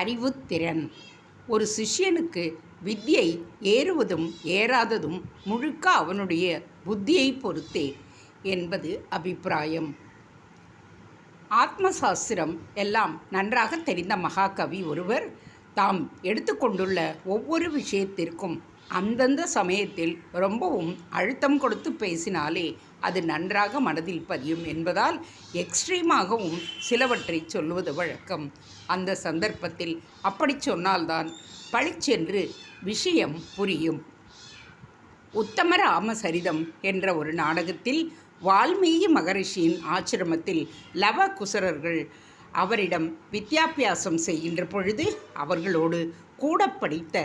அறிவுத்திறன் ஒரு சிஷ்யனுக்கு வித்தியை ஏறுவதும் ஏறாததும் முழுக்க அவனுடைய புத்தியை பொறுத்தே என்பது அபிப்பிராயம். ஆத்மசாஸ்திரம் எல்லாம் நன்றாக தெரிந்த மகாகவி ஒருவர் தாம் எடுத்துக்கொண்டுள்ள ஒவ்வொரு விஷயத்திற்கும் அந்தந்த சமயத்தில் ரொம்பவும் அழுத்தம் கொடுத்து பேசினாலே அது நன்றாக மனதில் பதியும் என்பதால் எக்ஸ்ட்ரீமாகவும் சிலவற்றை சொல்வது வழக்கம். அந்த சந்தர்ப்பத்தில் அப்படி சொன்னால்தான் பளிச்சென்று விஷயம் புரியும். உத்தம ராமசரிதம் என்ற ஒரு நாடகத்தில் வால்மீகி மகரிஷியின் ஆசிரமத்தில் லவ குசரர்கள் அவரிடம் வித்யாபியாசம் செய்கின்ற பொழுது அவர்களோடு கூட படித்த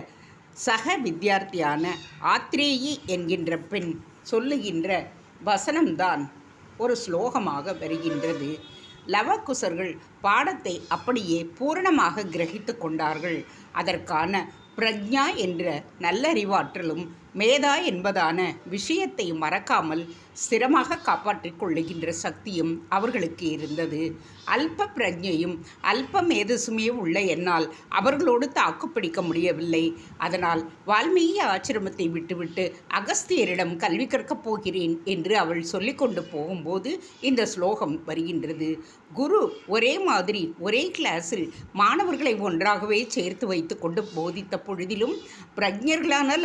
சக வித்தியார்த்தியான ஆத்ரேயி என்கின்ற பெண் சொல்லுகின்ற வசனம்தான் ஒரு ஸ்லோகமாக வருகின்றது. லவகுசர்கள் பாடத்தை அப்படியே பூரணமாக கிரகித்து கொண்டார்கள். அதற்கான பிரக்ஞா என்ற நல்லறிவாற்றலும் மேதா என்பதான விஷயத்தை மறக்காமல் ஸ்திரமாக காப்பாற்றிக் கொள்ளுகின்ற சக்தியும் அவர்களுக்கு இருந்தது. அல்ப பிரஜையும் அல்ப மேதசுமே உள்ள என்னால் அவர்களோடு தாக்குப்பிடிக்க முடியவில்லை. அதனால் வால்மீகி ஆசிரமத்தை விட்டுவிட்டு அகஸ்தியரிடம் கல்வி கற்கப் போகிறேன் என்று அவள் சொல்லிக்கொண்டு போகும்போது இந்த ஸ்லோகம் வருகின்றது. குரு ஒரே மாதிரி ஒரே கிளாஸில் மாணவர்களை ஒன்றாகவே சேர்த்து வைத்து கொண்டு போதித்த பொழுதிலும் பிரஜர்களான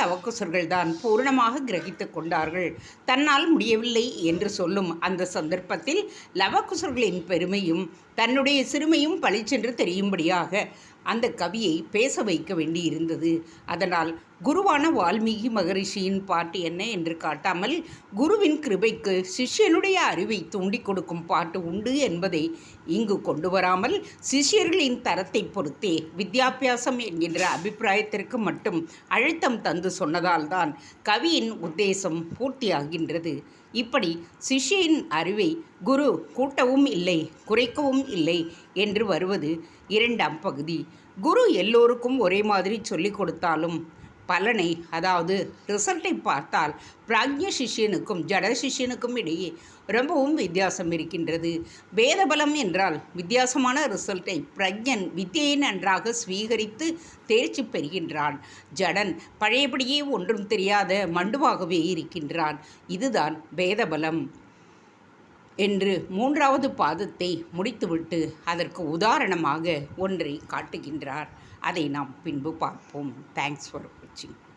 தான் தான் பூரணமாக கிரகித்து கொண்டார்கள். தன்னால் முடியவில்லை என்று சொல்லும் அந்த சந்தர்ப்பத்தில் லவகுசர்களின் பெருமையும் தன்னுடைய சிறுமையும் பளிச்சென்று தெரியும்படியாக அந்த கவியை பேச வைக்க வேண்டியிருந்தது. அதனால் குருவான வால்மீகி மகரிஷியின் பாட்டு என்ன என்று காட்டாமல் குருவின் கிருபைக்கு சிஷ்யனுடைய அறிவை தூண்டி கொடுக்கும் பாட்டு உண்டு என்பதை இங்கு கொண்டு வராமல் சிஷ்யர்களின் தரத்தை பொறுத்தே வித்யாபியாசம் என்கின்ற அபிப்பிராயத்திற்கு மட்டும் அழுத்தம் தந்து சொன்னதால்தான் கவியின் உத்தேசம் பூர்த்தியாகின்றது. இப்படி சிஷ்யின் அறிவை குரு கூட்டவும் இல்லை குறைக்கவும் இல்லை என்று வருவது இரண்டாம் பகுதி. குரு எல்லோருக்கும் ஒரே மாதிரி சொல்லிக் கொடுத்தாலும் பலனை அதாவது ரிசல்ட்டை பார்த்தால் பிராக்ய சிஷ்யனுக்கும் ஜட சிஷியனுக்கும் இடையே ரொம்பவும் வித்தியாசம் இருக்கின்றது. வேதபலம் என்றால் வித்தியாசமான ரிசல்ட்டை பிரஜன் வித்தியை நன்றாக ஸ்வீகரித்து தேர்ச்சி பெறுகின்றான். ஜடன் பழையபடியே ஒன்றும் தெரியாத மண்டுவாகவே இருக்கின்றான். இதுதான் வேதபலம். என்று மூன்றாவது பாதத்தை முடித்துவிட்டு அதற்கு உதாரணமாக ஒன்றை காட்டுகின்றார். அதை நாம் பின்பு பார்ப்போம். Thanks for watching.